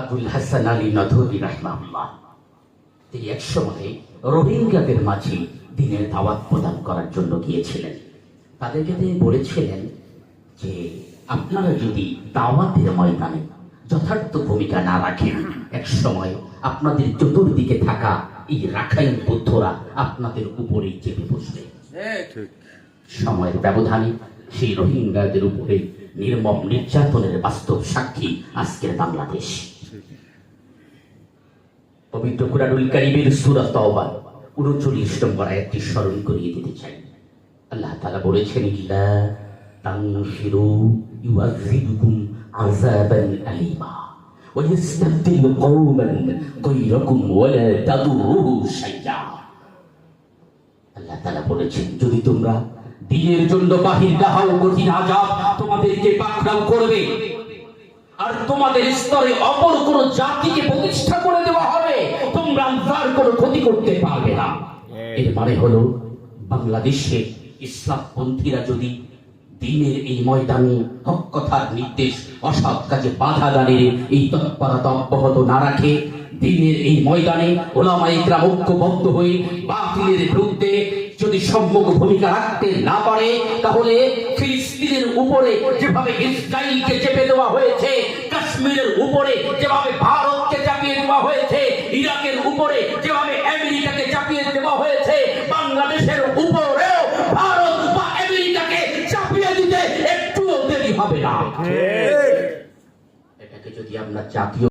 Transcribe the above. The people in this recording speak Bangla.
আবুল হাসান আলী নদী রাহমাহুল্লাহ। তিনি এক সময় রোহিঙ্গাদের মাঝে দিনের দাওয়াত প্রদান করার জন্য গিয়েছিলেন। তাদেরকে তিনি বলেছিলেন যে আপনারা যদি দাওয়াতের ময়দানে যথার্থ ভূমিকা না রাখেন এক সময় আপনাদের চতুর্দিকে থাকা এই রাখাইন বৌদ্ধরা আপনাদের উপরেই চেপে বসবে। সময়ের ব্যবধানে সেই রোহিঙ্গাদের উপরে নির্মম নির্যাতনের বাস্তব সাক্ষী আজকের বাংলাদেশ। পবিত্র কুরআনুল কারীমের সূরা তাওবা 39 নম্বর আয়াতটি স্মরণ করিয়ে দিতে চাই আল্লাহ তাআলা বলেছেন ইল্লা তানফিরু ইউআযিবুকুম আযাবান আলীমা ويستبدل قوما غيركم ولا تضروه شيئا আল্লাহ তাআলা বলেছেন যদি তোমরা দিনের জন্য বাহির দাহাও কঠিন আজাব তোমাদেরকে পাকড়াও করবে আর তোমাদের স্তরে অপর কোন জাতিকে করতে পারবে না। এর মানে হলো বাংলাদেশে ইসলামপন্থীরা যদি দিনের এই ময়দানে হক কথার নির্দেশ অসৎ কাজে বাধা দানের এই তৎপরতা অব্যাহত না রাখে দিনের এই ময়দানে ওলামা ইকরাম ঐক্যবদ্ধ হয়ে বাতিলের বিরুদ্ধে যদি সম্মুখ ভূমিকা রাখতে না পারে তাহলে ফিলিস্তিনের উপরে যেভাবে ইসরায়েলকে চেপে দেওয়া হয়েছে কাশ্মীরের উপরে যেভাবে ভারতকে চাপিয়ে দেওয়া হয়েছে ইরাকের উপরে যেভাবে এটাকে যদি আমরা জাতীয়